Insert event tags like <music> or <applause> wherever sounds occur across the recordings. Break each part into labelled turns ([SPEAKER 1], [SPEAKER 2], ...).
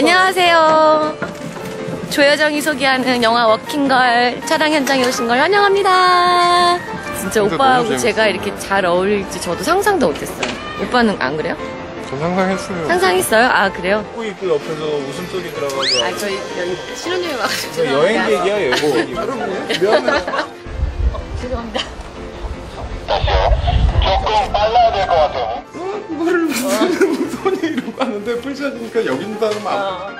[SPEAKER 1] 안녕하세요. 조여정이 소개하는 영화 워킹걸 촬영 현장에 오신 걸 환영합니다. 진짜 오빠하고 제가 이렇게 잘 어울릴지 저도 상상도 못했어요. 오빠는 안 그래요?
[SPEAKER 2] 전 상상했어요.
[SPEAKER 1] 상상했어요? 아 그래요?
[SPEAKER 3] 입고 있고 옆에서 웃음소리 들어가고
[SPEAKER 1] 아 저희 여기 신혼여행 와가지고
[SPEAKER 3] 저 여행객이야 여행객
[SPEAKER 1] 죄송합니다.
[SPEAKER 2] 말을 손이 이러고 하는데 풀샷이니까 사람 안
[SPEAKER 1] 어.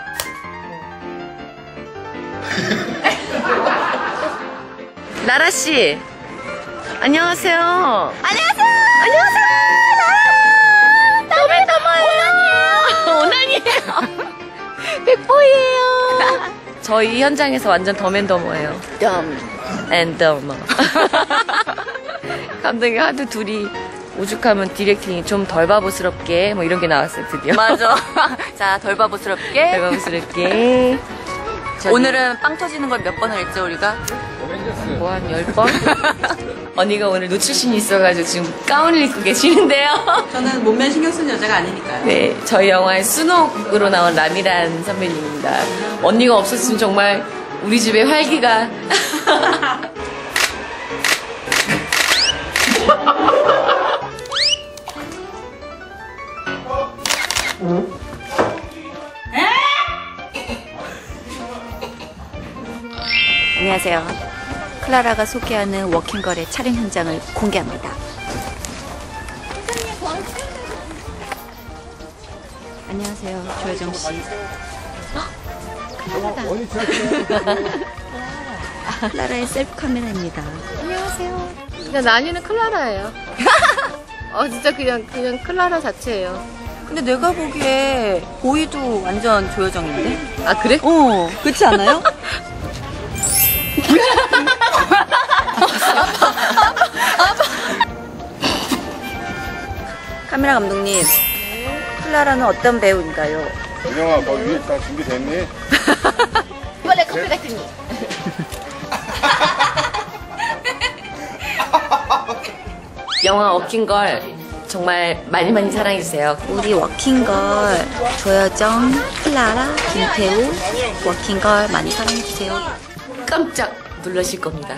[SPEAKER 1] 나라 씨, 안녕하세요. 안녕하세요. 안녕하세요. 나라. 너무 더워요. 오난이에요. 백보이에요. 저희 현장에서 완전 더맨더머예요. 덤. 앤 더머. <laughs> 감독이 하도 둘이 오죽하면 디렉팅이 좀 덜 바보스럽게 뭐 이런 게 나왔어요 드디어.
[SPEAKER 4] 맞아. <laughs> 자, 덜 바보스럽게.
[SPEAKER 1] 덜 바보스럽게.
[SPEAKER 4] 오늘은 빵 터지는 걸 몇 번을 했죠, 우리가?
[SPEAKER 1] 뭐 한 10번? <laughs> 언니가 오늘 노출신이 있어가지고 지금 가운을 입고 계시는데요. <laughs>
[SPEAKER 4] 저는 몸매 신경 쓰는 여자가 아니니까요.
[SPEAKER 1] 네, 저희 영화의 순옥으로 나온 라미란 선배님입니다. 언니가 없었으면 정말 우리 집의 활기가.
[SPEAKER 4] 안녕하세요. 클라라가 소개하는 워킹걸의 촬영 현장을 공개합니다. 안녕하세요. 조여정 씨. 클라라의 셀프 카메라입니다.
[SPEAKER 1] 안녕하세요. 그냥 난이는 클라라예요. <laughs> 어, 진짜 그냥, 그냥 클라라 자체예요.
[SPEAKER 4] 근데 내가 보기에 보이도 완전 조여정인데?
[SPEAKER 1] 아, 그래?
[SPEAKER 4] 어, 그렇지 않아요? <laughs> 카메라 감독님, 클라라는 어떤 배우인가요?
[SPEAKER 2] 유영아 너 위에 다 준비됐니? <laughs>
[SPEAKER 1] 이번에 커피 같으니. <laughs> 영화 워킹걸 정말 많이 많이 사랑해주세요.
[SPEAKER 4] 우리 워킹걸 조여정, 클라라, 김태우 워킹걸 많이 사랑해주세요.
[SPEAKER 1] 깜짝 놀라실 겁니다.